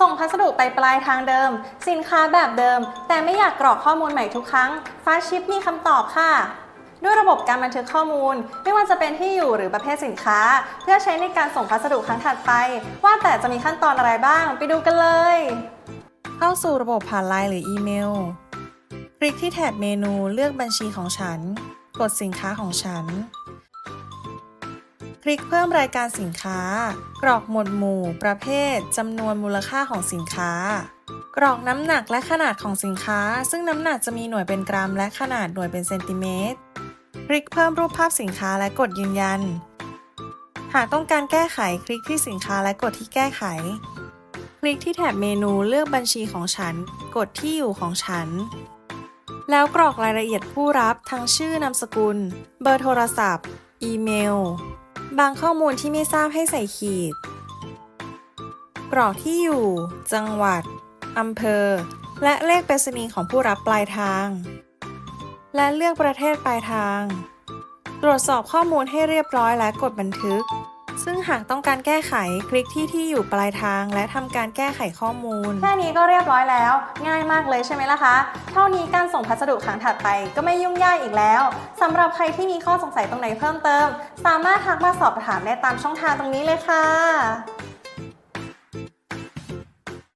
ส่งพัสดุไปปลายทางเดิม สินค้าแบบเดิม แต่ไม่อยากกรอกข้อมูลใหม่ทุกครั้งฟาชิปมีคำตอบค่ะ ด้วยระบบการบันทึกข้อมูล ไม่ว่าจะเป็นที่อยู่หรือประเภทสินค้า เพื่อใช้ในการส่งพัสดุครั้งถัดไป ว่าแต่จะมีขั้นตอนอะไรบ้าง ไปดูกันเลย เข้าสู่ระบบผ่านไลน์หรืออีเมล คลิกที่แถบเมนูเลือกบัญชีของฉัน กดสินค้าของฉัน ลิกเพิ่มรายการสินค้า กรอกหมวดหมู่ ประเภทจำนวนมูลค่าของสินค้า กรอกน้ำหนักและขนาดของสินค้า ซึ่งน้ำหนักจะมีหน่วยเป็นกรัม และขนาดหน่วยเป็นเซนติเมตร คลิกเพิ่มรูปภาพสินค้าและกดยืนยัน หากต้องการแก้ไขคลิกที่สินค้าและกดที่แก้ไข คลิกที่แถบเมนูเลือกบัญชีของฉัน กดที่อยู่ของฉันแล้วกรอกรายละเอียดผู้รับทั้งชื่อนามสกุล เบอร์โทรศัพท์ อีเมล บางข้อมูลที่ไม่ทราบให้ใส่ขีด กรอกที่อยู่ จังหวัด อำเภอ และเลขไปรษณีย์ของผู้รับปลายทาง และเลือกประเทศปลายทาง ตรวจสอบข้อมูลให้เรียบร้อยและกดบันทึก ซึ่งหากต้องการแก้ไขคลิกที่ที่อยู่ปลายทาง และทำการแก้ไขข้อมูล แค่นี้ก็เรียบร้อยแล้ว ง่ายมากเลยใช่ไหมล่ะคะ เท่านี้การส่งพัสดุครั้งถัดไปก็ไม่ยุ่งยากอีกแล้วสำหรับใครที่มีข้อสงสัยตรงไหนเพิ่มเติม สามารถทักมาสอบถามได้ตามช่องทางตรงนี้เลยค่ะ